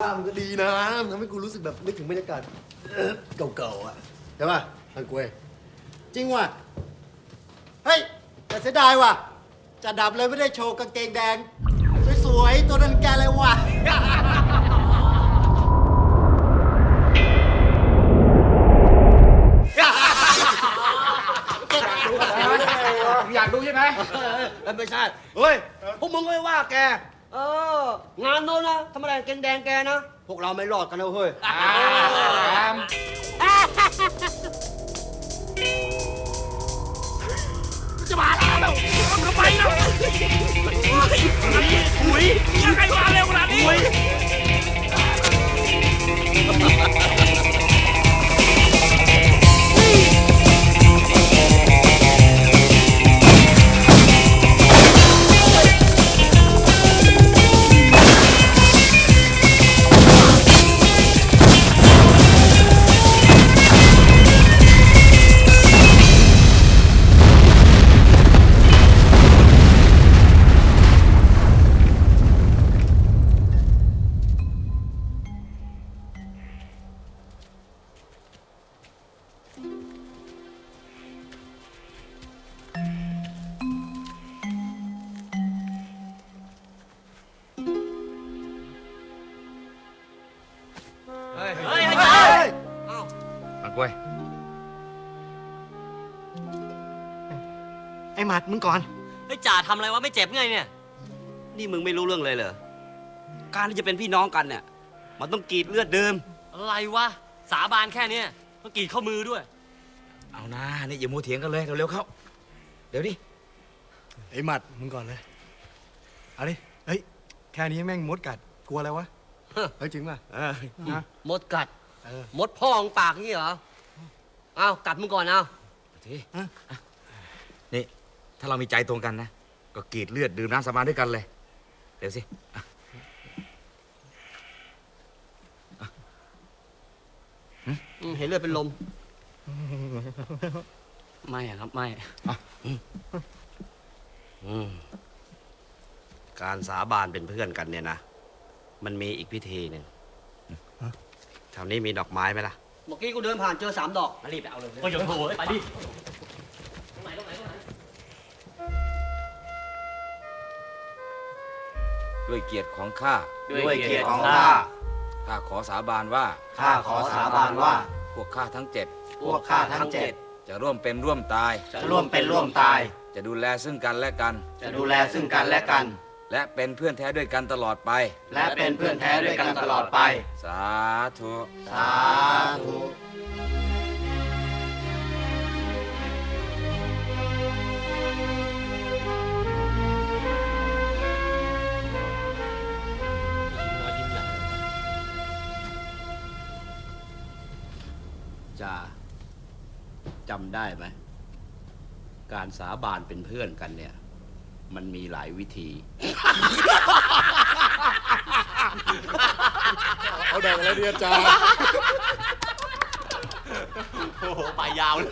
มันก็ดีนะมันทำให้กูรู้สึกแบบนึกถึงบรรยากาศเอ่อเก่าๆอะใช่ป่ะทันกวยจริงว่ะ เฮ้ย แต่เสียดายว่ะจะดับเลยไม่ได้โชว์กางเกงแดง สวยๆ ตัวนั้นแกเลยว่ะ อยากดูใช่ไหม เออไม่ใช่ เฮ้ย พวกมึงก็ไม่ว่าแก เออ งานโน้นนะทำอะไรเกงแดงแกนะ พวกเราไม่รอดกันแล้วเฮ้ย ตาม มันกล้วยไอ้หมัดมึงก่อนเฮ้ยจ่าทำอะไรวะไม่เจ็บไงเนี่ย นี่มึงไม่รู้เรื่องเลยเหรอ การที่จะเป็นพี่น้องกันเนี่ย มันต้องกรีดเลือดเดิม อะไรวะ สาบานแค่เนี้ยต้องกรีดข้อมือด้วย เอานะนี่อย่ามัวเถียงกันเลยเร็วๆเข้า เดี๋ยวดิไอ้หมัดมึงก่อนเลยเอาดิเฮ้ย แค่นี้แม่งมดกัด กลัวอะไรวะ เฮ้ยจริงป่ะเออนะมดกัด เออ มดพ่อของปากนี่เหรอ เอากัดมึงก่อนเอาทีนี่ ถ้าเรามีใจตรงกันนะ ก็กรีดเลือดดื่มน้ำสาบานด้วยกันเลยเดี๋ยวสิอะอืมเห็นเลือดเป็นลม ไม่อะครับไม่ อืมการสาบานเป็นเพื่อนกันเนี่ยนะ มันมีอีกพิธีหนึ่งแถวนี้มีดอกไม้ไหมล่ะ เมื่อกี้กูเดินผ่านเจอสามดอกรีบไปเอาเลยก็อย่าโถไปดิด้วยเกียรติของข้า ด้วยเกียรติของข้า ข้าขอสาบานว่า ข้าขอสาบานว่า พวกข้าทั้งเจ็ด พวกข้าทั้งเจ็ด จะร่วมเป็นร่วมตาย จะร่วมเป็นร่วมตาย จะดูแลซึ่งกันและกัน จะดูแลซึ่งกันและกัน และเป็นเพื่อนแท้ด้วยกันตลอดไป และเป็นเพื่อนแท้ด้วยกันตลอดไป สาธุ สาธุจะจำได้ไหม การสาบานเป็นเพื่อนกันเนี่ย มันมีหลายวิธี เอาแดงอะไรดีอาจารโอ้โหไปยาวเลย